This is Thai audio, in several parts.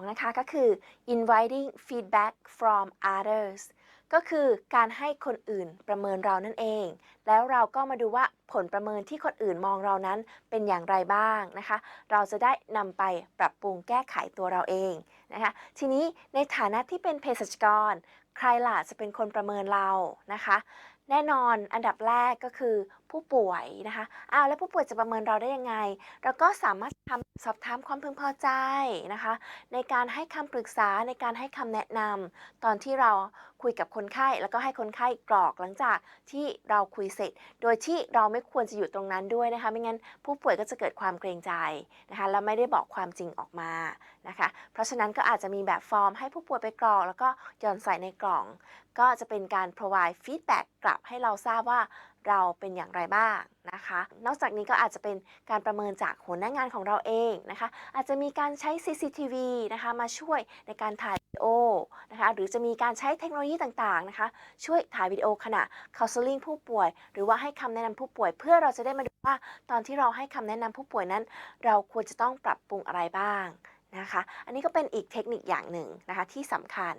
2นะคะก็คือ inviting feedback from others ก็คือการให้คนอื่นประเมินเรานั่นเอง แล้วเราก็มาดูว่าผลประเมินที่คนอื่นมองเรานั้นเป็นอย่างไรบ้างนะคะ เราจะได้นำไปปรับปรุงแก้ไขตัวเราเองนะคะ ทีนี้ในฐานะที่เป็นเภสัชกร ใครล่ะจะเป็นคนประเมินเรานะคะ แน่นอนอันดับแรกก็คือผู้ป่วยนะคะอ้าวแล้วผู้ป่วยจะประเมินเราได้ยังไง เราก็สามารถทำสอบถามความพึงพอใจนะคะ ในการให้คำปรึกษาในการให้คำแนะนำตอนที่เราคุยกับคนไข้ แล้วก็ให้คนไข้กรอกหลังจากที่เราคุยเสร็จ โดยที่เราไม่ควรจะอยู่ตรงนั้นด้วยนะคะ ไม่งั้นผู้ป่วยก็จะเกิดความเกรงใจนะคะแล้วไม่ได้บอกความจริงออกมานะคะ เพราะฉะนั้นก็อาจจะมีแบบฟอร์มให้ผู้ป่วยไปกรอก แล้วก็หย่อนใส่ในกล่อง ก็จะเป็นการ provide feedback กลับให้เราทราบว่าเราเป็นอย่างไรบ้างนะคะ นอกจากนี้ก็อาจจะเป็นการประเมินจากหัวหน้างานของเราเองนะคะ อาจจะมีการใช้ CCTV นะคะมาช่วยในการถ่ายวิดีโอนะคะ หรือจะมีการใช้เทคโนโลยีต่างๆนะคะ ช่วยถ่ายวิดีโอขณะ counseling ผู้ป่วย หรือว่าให้คำแนะนำผู้ป่วย เพื่อเราจะได้มาดูว่าตอนที่เราให้คำแนะนำผู้ป่วยนั้น เราควรจะต้องปรับปรุงอะไรบ้าง นะคะ อันนี้ก็เป็นอีกเทคนิคอย่างหนึ่งนะคะที่สำคัญ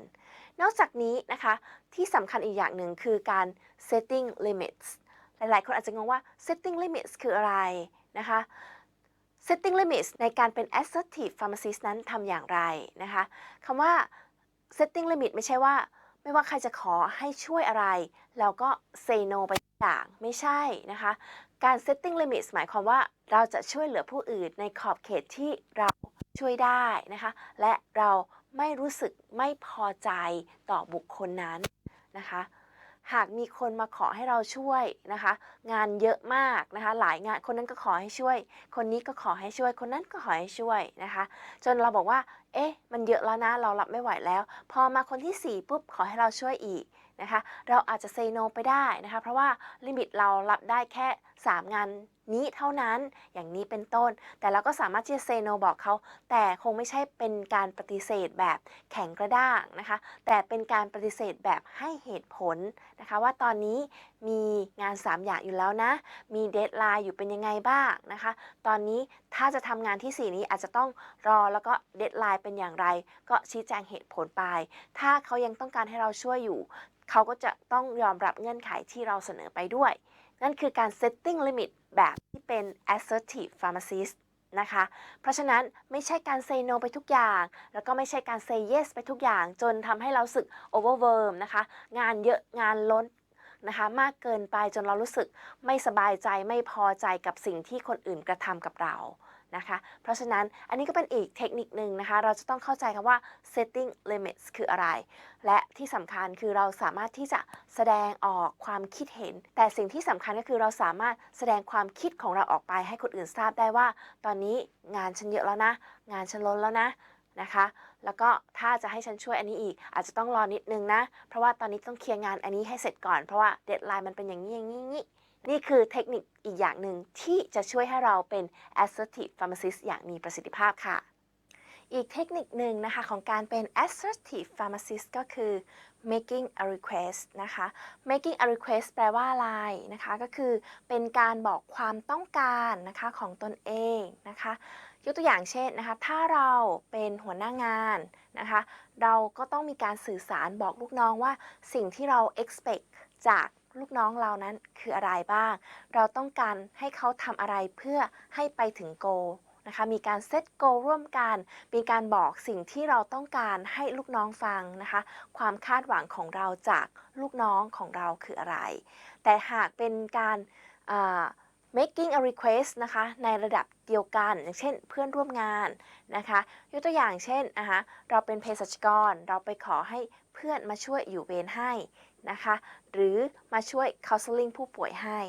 นอกจากนี้นะคะที่สำคัญอีกอย่างหนึ่งคือการ setting limits หลาย ๆ คนอาจจะงงว่า setting limits คืออะไรนะคะ setting limits ในการเป็น assertive pharmacist นั้นทำอย่างไรนะคะคำว่า setting limit ไม่ใช่ว่า ไม่ว่าใครจะขอให้ช่วยอะไร เราก็ say no ไปอย่างไม่ใช่นะคะ การ setting limits หมายความว่าเราจะช่วยเหลือผู้อื่นในขอบเขตที่เราช่วยได้นะคะ และเราไม่รู้สึกไม่พอใจต่อบุคคลนั้นนะคะ หากมีคนมาขอให้เราช่วยนะคะ งานเยอะมากนะคะ หลายงานคนนั้นก็ขอให้ช่วย คนนี้ก็ขอให้ช่วย คนนั้นก็ขอให้ช่วยนะคะ จนเราบอกว่า เอ๊ะ มันเยอะแล้วนะ เรารับไม่ไหวแล้ว พอมาคนที่ 4 ปุ๊บ ขอให้เราช่วยอีกนะคะ เราอาจจะเซโนไปได้นะคะ เพราะว่าลิมิตเรารับได้แค่ 3 งานนี้เท่านั้น อย่างนี้เป็นต้น แต่เราก็สามารถที่จะเซโนบอกเขา แต่คงไม่ใช่เป็นการปฏิเสธแบบแข็งกระด้างนะคะ แต่เป็นการปฏิเสธแบบให้เหตุผลนะคะ ว่าตอนนี้มีงาน 3 อย่างอยู่แล้วนะ มีเดทไลน์อยู่เป็นยังไงบ้างนะคะ ตอนนี้ถ้าจะทำงานที่ 4 นี้อาจจะต้องรอแล้วก็เดทไลน์เป็นอย่างไร ก็ชี้แจงเหตุผลไป ถ้าเขายังต้องการให้เราช่วยอยู่ เขาก็จะต้องยอมรับเงื่อนไขที่เราเสนอไปด้วย นั่นคือการ setting limit แบบที่เป็น assertive pharmacist นะคะ เพราะฉะนั้นไม่ใช่การ say no ไปทุกอย่าง แล้วก็ไม่ใช่การ say yes ไปทุกอย่าง จนทำให้เราสึก overwhelm นะคะ งานเยอะงานล้นนะคะมากเกินไปจนเรารู้สึกไม่สบายใจไม่พอใจกับสิ่งที่คนอื่นกระทำกับเรา นะคะ เพราะฉะนั้นอันนี้ก็เป็นอีกเทคนิคหนึ่งนะคะ เราจะต้องเข้าใจคำว่า setting limits คืออะไร และที่สำคัญคือเราสามารถที่จะแสดงออกความคิดเห็น แต่สิ่งที่สำคัญก็คือเราสามารถแสดงความคิดของเราออกไปให้คนอื่นทราบได้ว่า ตอนนี้งานฉันเยอะแล้วนะ งานฉันล้นแล้วนะนะคะ แล้วก็ถ้าจะให้ฉันช่วยอันนี้อีก อาจจะต้องรอนิดนึงนะ เพราะว่าตอนนี้ต้องเคลียร์งานอันนี้ให้เสร็จก่อน เพราะว่าเดทไลน์มันเป็นอย่างนี้อย่างนี้ นี่คือเทคนิคอีกอย่างหนึ่งที่จะช่วยให้เราเป็น assertive pharmacist อย่างมีประสิทธิภาพค่ะ อีกเทคนิคหนึ่งนะคะของการเป็น assertive pharmacist ก็คือ making a request นะคะ making a request แปลว่าอะไรนะคะ ก็คือเป็นการบอกความต้องการนะคะของตนเองนะคะ ยกตัวอย่างเช่นนะคะ ถ้าเราเป็นหัวหน้างานนะคะ เราก็ต้องมีการสื่อสารบอกลูกน้องว่าสิ่งที่เรา expect จาก ลูกน้องเรานั้นคืออะไรบ้าง เราต้องการให้เขาทำอะไรเพื่อให้ไปถึงโกนะคะ มีการเซตโกร่วมกัน มีการบอกสิ่งที่เราต้องการให้ลูกน้องฟังนะคะ ความคาดหวังของเราจากลูกน้องของเราคืออะไร แต่หากเป็นการ making a request นะคะในระดับเดียวกัน อย่างเช่นเพื่อนร่วมงานนะคะ ยกตัวอย่างเช่นนะคะเราเป็นเภสัชกร เราไปขอให้เพื่อนมาช่วยอยู่เวรให้ นะคะ หรือมาช่วย counseling ผู้ป่วยให้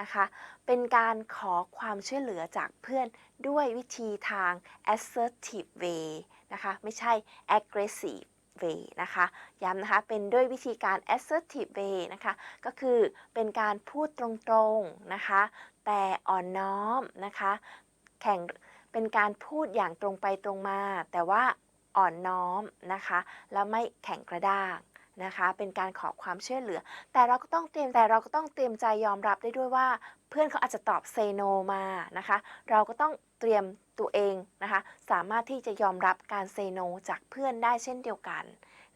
นะคะ เป็นการขอความช่วยเหลือจากเพื่อนด้วยวิธีทาง assertive way นะคะ ไม่ใช่ aggressive way นะคะ ย้ำนะคะ เป็นด้วยวิธีการ assertive way นะคะ ก็คือเป็นการพูดตรงๆนะคะ แต่อ่อนน้อมนะคะ แข่ง เป็นการพูดอย่างตรงไปตรงมา แต่ว่าอ่อนน้อมนะคะ แล้วไม่แข็งกระด้าง นะคะ เป็นการขอความช่วยเหลือ แต่เราก็ต้องเตรียมแต่เราก็ต้องเตรียมใจยอมรับได้ด้วยว่า เพื่อนเขาอาจจะตอบ say no มานะคะ เราก็ต้องเตรียมตัวเองนะคะ สามารถที่จะยอมรับการ say no จากเพื่อนได้เช่นเดียวกัน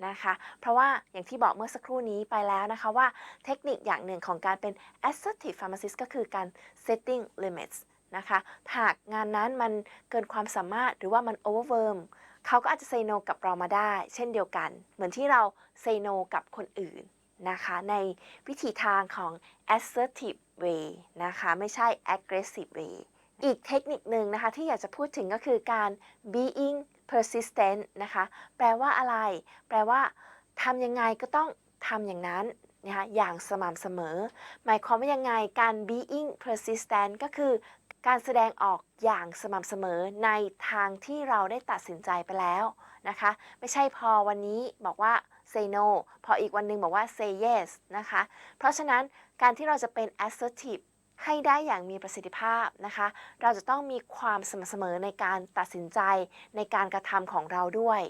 นะคะ เพราะว่าอย่างที่บอกเมื่อสักครู่นี้ไปแล้วนะคะว่าเทคนิคอย่างหนึ่งของการเป็น assertive pharmacist ก็คือการ setting limits นะคะหากงานนั้นมันเกินความสามารถหรือว่ามัน overwhelm เขาก็อาจจะ say no กับเรามาได้ เช่นเดียวกัน เหมือนที่เรา say no กับคนอื่นนะคะในวิธีทางของ assertive way นะคะไม่ใช่ aggressive way อีกเทคนิคหนึ่งนะคะที่อยากจะพูดถึงก็คือการ being persistent นะคะแปลว่าอะไร แปลว่าทำยังไงก็ต้องทำอย่างนั้นนะคะอย่างสม่ำเสมอ หมายความว่ายังไงการ being persistent ก็คือ การแสดงออกอย่างสม่ำเสมอในทางที่เราได้ตัดสินใจไปแล้วนะคะ ไม่ใช่พอวันนี้บอกว่า say no พออีกวันหนึงบอกว่า say yes นะคะ เพราะฉะนั้นการที่เราจะเป็น assertive ให้ได้อย่างมีประสิทธิภาพนะคะ เราจะต้องมีความสม่ำเสมอในการตัดสินใจในการกระทำของเราด้วย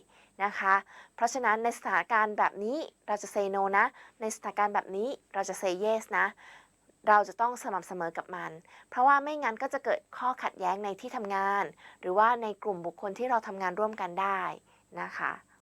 นะคะ เพราะฉะนั้นในสถานการณ์แบบนี้เราจะ say no นะ ในสถานการณ์แบบนี้เราจะ say yes นะ เราจะต้องสม่ำเสมอกับมัน เพราะว่าไม่งั้นก็จะเกิดข้อขัดแย้งในที่ทำงาน หรือว่าในกลุ่มบุคคลที่เราทำงานร่วมกันได้นะคะ